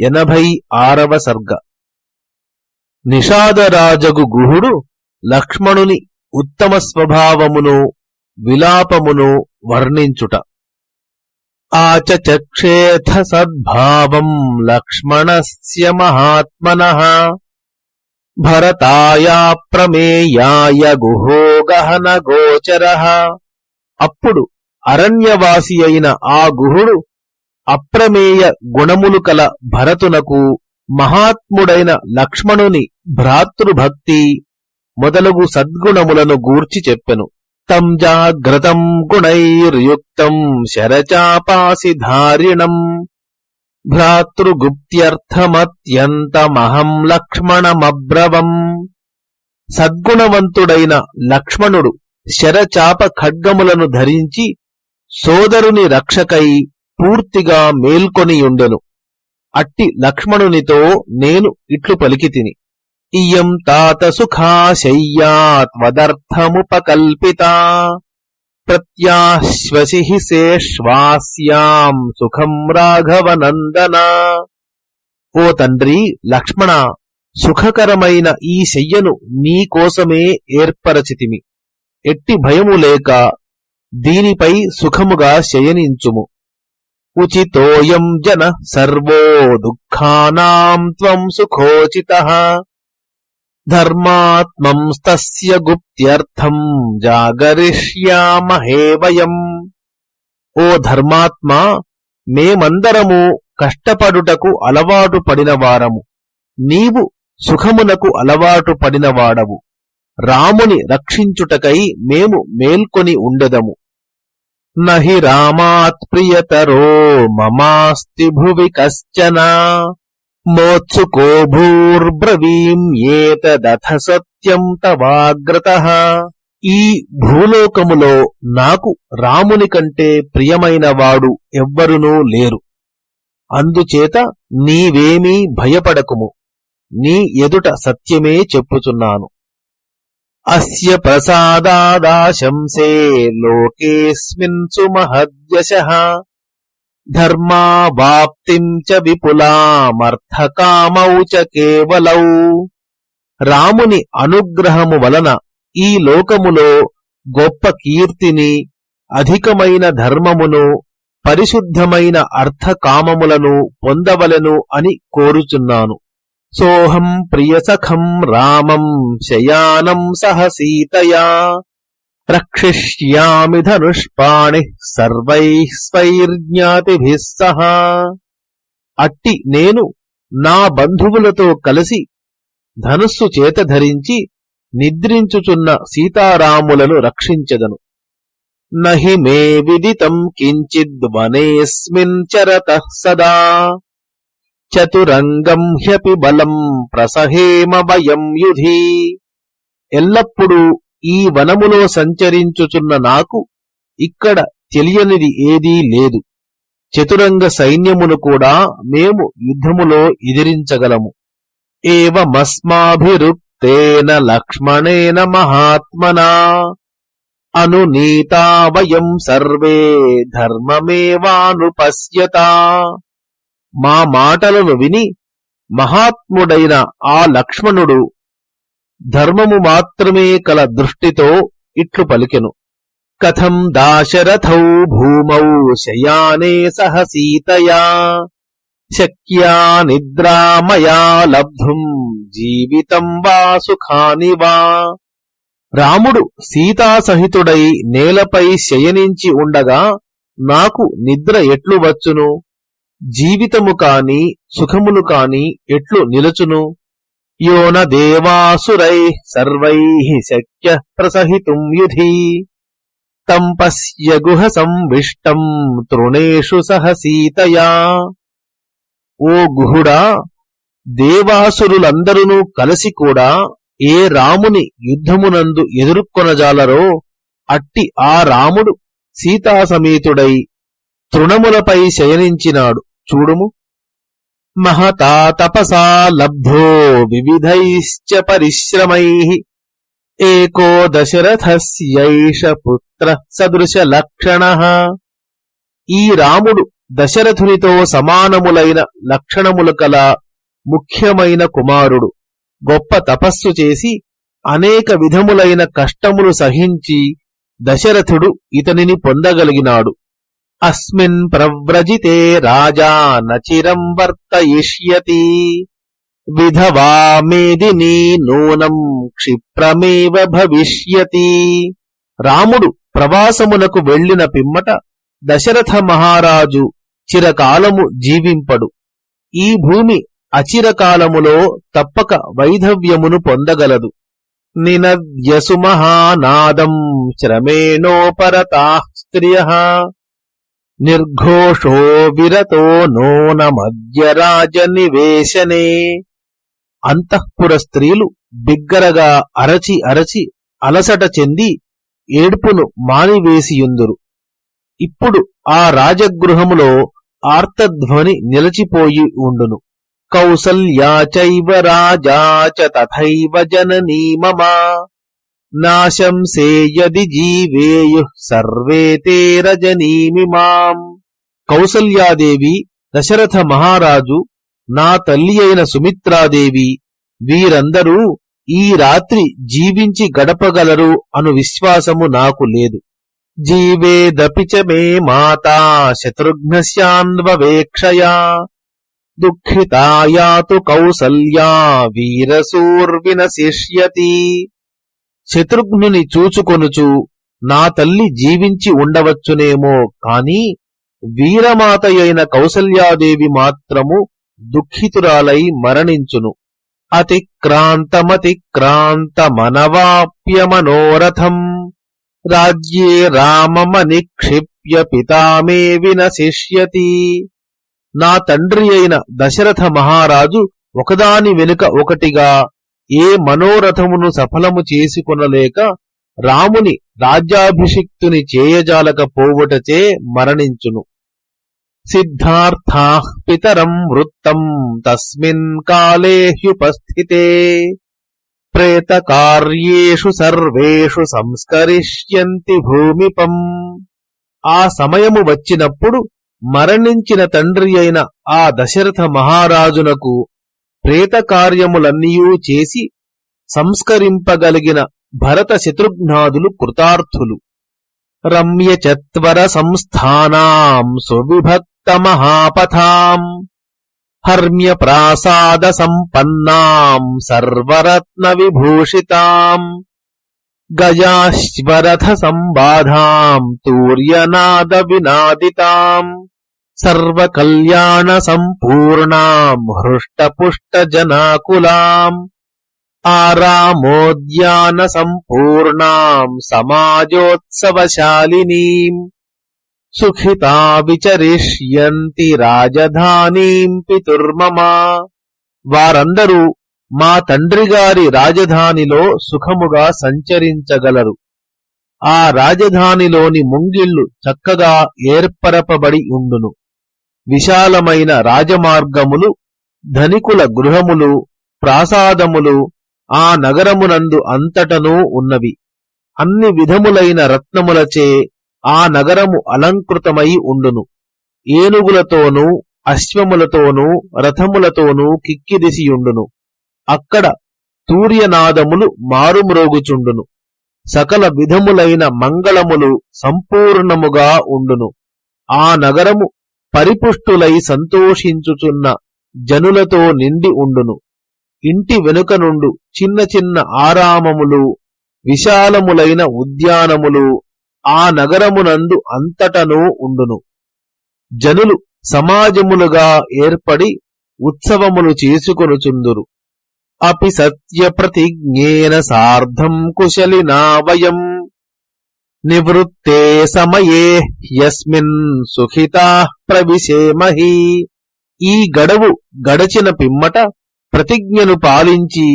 ఎనభై ఆరవ సర్గ. నిషాదరాజగు గుహుడు లక్ష్మణుని ఉత్తమ స్వభావమును విలాపమును వర్ణించుట. ఆచచక్షేథ సద్భావం లక్ష్మణస్య మహాత్మన. భరతాయా ప్రమేయాయ గుహో గహన గోచర. అప్పుడు అరణ్యవాసి అయిన ఆ గుహుడు అప్రమేయ గుణములు కల భరతునకు మహాత్ముడైన లక్ష్మణుని భ్రాతృభక్తి మొదలగు సద్గుణములను గూర్చి చెప్పెను. తం జాగ్రతం గుణైర్యుక్తం శరచాపాసిధారిణం. భ్రాతృగుప్త్యర్థమత్యంతమహం లక్ష్మణమబ్రవం. సద్గుణవంతుడైన లక్ష్మణుడు శరచాప ఖడ్గములను ధరించి సోదరుని రక్షకై పూర్తిగా మేల్కొనియుండెను అట్టి లక్ష్మణునితో నేను ఇట్లు పలికితిని. ఇయం తాత సుఖాశయ్యాత్వదర్థముపకల్పితా ప్రత్యాశ్వసి శేష్వాస్యాం సుఖం రాఘవనందనా. ఓ తండ్రి లక్ష్మణ సుఖకరమైన ఈ శయ్యను నీకోసమే ఏర్పరచితిమి. ఎట్టి భయము లేక దీనిపై సుఖముగా శయనించుము. ఉచితోయం జన సర్వో దుఃఖానాం త్వం సుఖోచిత. ధర్మాత్మం స్తస్య గుప్త్యర్థం జాగరిష్యామహే వయం. ఓ ధర్మాత్మా మేమందరము కష్టపడుటకు అలవాటు పడినవారము నీవు సుఖమునకు అలవాటు పడినవాడవు రాముని రక్షించుటకై మేము మేల్కొని ఉండెదము. నహి రామాత్ ప్రియతరో మమాస్తి భువి కశ్చన. మోత్సుకో భూర్బ్రవీం ఏతదథ సత్యం తవాగ్రత. ఈ భూలోకములో నాకు రాముని కంటే ప్రియమైన వాడు ఎవ్వరునూ లేరు. అందుచేత నీవేమీ భయపడకుము. నీ ఎదుట సత్యమే చెప్పుచున్నాను. అస్య ప్రసాదాదాశంసే లోకేస్మిన్ సుమహద్యశ. ధర్మావాప్తిం చ విపులామర్థకామౌ చ కేవలౌ. రాముని అనుగ్రహము వలన ఈ లోకములో గొప్ప కీర్తిని అధికమైన ధర్మమును పరిశుద్ధమైన అర్థకామములను పొందవలెను అని కోరుచున్నాను. సోహం ప్రియసఖం రామం శయానం సహ సీతయా. రక్షిష్యామి ధనుష్పాణి సర్వై స్వైర్జ్ఞాతిభిः సహ. అట్టి నేను నా బంధువులతో కలిసి ధనుస్సు చేత ధరించి నిద్రించుచున్న సీతారాములను రక్షించదను. నహి మే విదితం కించిద్వనేస్మిన్ చరత సదా. చతురంగం హ్యపి బలం ప్రసహేమ భయం యుధి. ఎల్లప్పుడూ ఈ వనములో సంచరించుచున్న నాకు ఇక్కడ తెలియనిది ఏదీ లేదు. చతురంగ సైన్యమును కూడా మేము యుద్ధములో ఎదిరించగలము. ఏవమస్మాభిరుక్తేన లక్ష్మణేన మహాత్మనా. అనునీతా వయం సర్వే ధర్మమేవానుపశ్యత. మా మాటలను విని మహాత్ముడైన ఆ లక్ష్మణుడు ధర్మము మాత్రమే కల దృష్టితో ఇట్లు పలికెను. కథం దాశరథౌ భూమౌ శయానే సహ సీతయా శక్యా నిద్రామయా లబ్ధుం జీవితం వా సుఖాని వా. రాముడు సీతాసహితుడై నేలపై శయనించి ఉండగా నాకు నిద్ర ఎట్లు వచ్చును? జీవితము కాని సుఖములు కాని ఎట్లు నిలుచును? యోన దేవాసురై సర్వై శక్య ప్రసహితుం యుధి. తం పశ్య గుహ సంవిష్టం తృణేషు సహ సీతయా. ఓ గుహుడా దేవాసురులందరూ కలిసి కూడా ఏ రాముని యుద్ధమునందు ఎదుర్కొనజాలరో అట్టి ఆ రాముడు సీతాసమేతుడై తృణములపై శయనించినాడు. చూడుము. మహతా తపసా లబ్ధో వివిధైశ్చ పరిశ్రమై. ఏకో దశరథస్యైష పుత్ర సదృశ లక్షణ. ఈ రాముడు దశరథునితో సమానములైన లక్షణములు కల ముఖ్యమైన కుమారుడు. గొప్ప తపస్సు చేసి అనేక విధములైన కష్టములు సహించి దశరథుడు ఇతనిని పొందగలిగినాడు. అస్మిన్ ప్రవ్రజితే రాజా నచిరం వర్తయిష్యతి విధవా మేదిని నూనం క్షిప్రమేవ భవిష్యతి రాముడు ప్రవాసమునకు వెళ్ళిన పిమ్మట దశరథ మహారాజు చిరకాలము జీవింపడు। ఈ భూమి అచిరకాలములో తప్పక వైధవ్యమును పొందగలదు। నినద్యసు మహానాదం శ్రమేణోపరతా స్త్రియ। నిర్ఘోషో విరతో నోనమద్య రాజనివేశనే అంతఃపుర స్త్రీలు బిగ్గరగా అరచి అరచి అలసట చెంది ఏడ్పును మానివేసియుందురు. ఇప్పుడు ఆ రాజగృహములో ఆర్తధ్వని నిలచిపోయి ఉండును. కౌసల్యాచైవ రాజాచ రాజా చ తథైవ జననీ మమా నాశంసేయది జీవేయు సర్వే తే రజనీమిమాం కౌసల్యాదేవి దశరథ మహారాజు నా తల్లి అయిన సుమిత్రాదేవి వీరందరూ ఈ రాత్రి జీవించి గడపగలరు అను విశ్వాసము నాకు లేదు. జీవేదపి చ మే మాతా దుఃఖితాయాతు కౌసల్యా వీరసూర్వినశిష్యతి. శత్రుఘ్నుని చూచుకొనుచు నా తల్లి జీవించి ఉండవచ్చునేమో కాని వీరమాతయైన కౌసల్యాదేవి మాత్రము దుఃఖితురాలై మరణించును. అతిక్రాంతమతిక్రాంతమనవాప్యమనోరథం. రాజ్యే రామమనిక్షిప్య పితామే వినశిష్యతి. నా తండ్రి అయిన దశరథ మహారాజు ఒకదాని వెనుక ఒకటిగా ఏ మనోరథమును సఫలము చేసుకొనలేక రాముని రాజ్యాభిషిక్తుని చేయజాలక పోవుటచే మరణించును. సిద్ధార్థా పితరం వృత్తం తస్మిన్ కాలే హ్యుపస్థితే. ప్రేతకార్యేషు సర్వేషు సంస్కరిష్యంతి భూమిపం. ఆ సమయము వచ్చినప్పుడు మరణించిన తండ్రి అయిన ఆ దశరథ మహారాజునకు ప్రేతకార్యములన్నీయూ చేసి సంస్కరింపగలిగిన భరత శత్రుఘ్నాదులు కృతార్థులు. రమ్య చత్వర సంస్థానాం సువిభక్త మహాపథాం. హర్మ్య ప్రాసాద సంపన్నాం సర్వరత్న విభూషితాం. గజాశ్వరథ సంబాధాం తూర్యనాద వినాదితాం. సర్వకల్యాణ సంపూర్ణాం హృష్టపుష్ట జనాకులాం ఆరామోద్యాన సంపూర్ణాం సమాజోత్సవశాలినీం సుఖితా విచరిష్యంతి రాజధానీం పితుర్మమా వారందరూ మా తండ్రిగారి రాజధానిలో సుఖముగా సంచరించగలరు. ఆ రాజధానిలోని ముంగిళ్ళు చక్కగా ఏర్పరపబడి ఉండును. విశాలమైన రాజమార్గములు ధనికుల గృహములు ప్రాసాదములు ఆ నగరమునందు అంతటనూ ఉన్నవి. అన్ని విధములైన రత్నములచే ఆ నగరము అలంకృతమై ఉండును. ఏనుగులతోనూ అశ్వములతోనూ రథములతోనూ కిక్కిరిసియుండును. అక్కడ తూర్యనాదములు మారుమ్రోగుచుండును. సకల విధములైన మంగళములు సంపూర్ణముగా ఉండును. ఆ నగరము పరిపుష్టులై సంతోషించుచున్న జనులతో నిండి ఉండును. ఇంటి వెనుక నుండు చిన్న చిన్న ఆరామములు విశాలములైన ఉద్యానములు ఆ నగరమునందు అంతటను ఉండును. జనులు సమాజములుగా ఏర్పడి ఉత్సవములు చేసుకొనుచుందురు. అపి సత్య ప్రతిజ్ఞేన సార్ధం కుశలినా వయం నివృత్తే సమయే యస్మిన్ సుఖితా ప్రవిశేమహి ఈ గడవు గడచిన పిమ్మట ప్రతిజ్ఞను పాలించి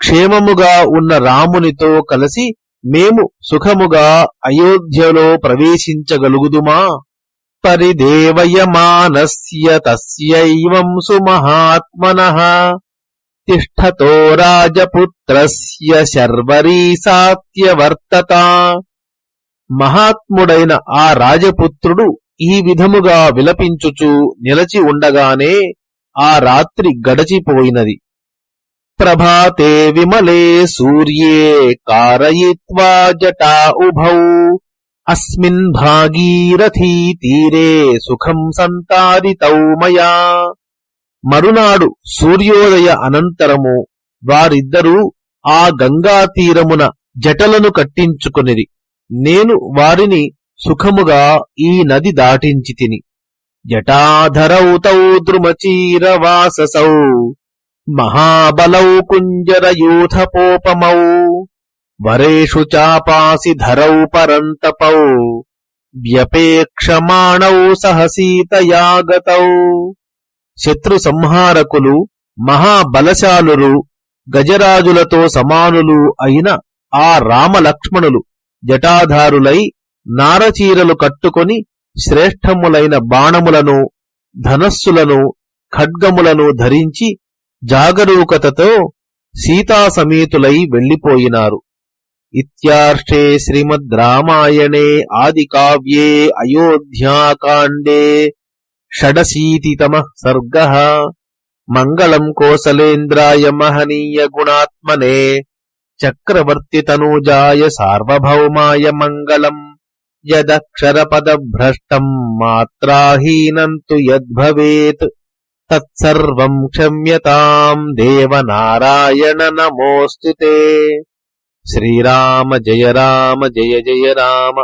క్షేమముగా ఉన్న రామునితో కలిసి మేము సుఖముగా అయోధ్యలో ప్రవేశించగలుగుదుమా? పరిదేవయమానస్య తస్యైవం సుమహాత్మన। తిష్టతో రాజపుత్రస్య శర్వరీ సాత్యవర్తత। మహాత్ముడైన ఆ రాజపుత్రుడు ఈ విధముగా విలపించుచు నిలచి ఉండగానే ఆ రాత్రి గడచిపోయినది. ప్రభాతే విమలే సూర్యే కారయిత్వా జటా ఉభౌ. అస్మిన్ భాగీరథీ తీరే సుఖం సంతారితౌ మయా. మరునాడు సూర్యోదయ అనంతరము వారిద్దరూ ఆ గంగా తీరమున జటలను కట్టించుకొనిరి. నేను వారిని సుఖముగా ఈ నది దాటించి తిని. జటాధరౌ తౌ ద్రుమచీరవాససౌ. మహాబలౌ కుంజరయూథపోపమౌ వరేషు చాపాసి ధరౌ పరంతపౌ. వ్యపేక్షమాణౌ సహసీతయాగతౌ. శత్రు సంహారకులు మహాబలశాలురు గజరాజులతో సమానులు అయిన ఆ రామలక్ష్మణులు. జటాధారులై నారచీరలు కట్టుకొని శ్రేష్టములైన బాణములను ధనస్సులను ఖడ్గములను ధరించి జాగరూకతతో సీతాసమేతులై వెళ్ళిపోయినారు ఇత్యార్షే శ్రీమద్ రామాయణే ఆది కావ్యే అయోధ్యాకాండే షడశీతితమ సర్గ. మంగళం కోసలేంద్రాయ మహనీయ గుణాత్మనే చక్రవర్తితనూజాయ సార్వభౌమాయ మంగళం యదక్షరపదభ్రష్టం మాత్రాహీనం తు యద్భవేత్ తత్సర్వం క్షమ్యతాం దేవనారాయణ నమోస్తుతే శ్రీరామ జయ రామ జయ జయ రామ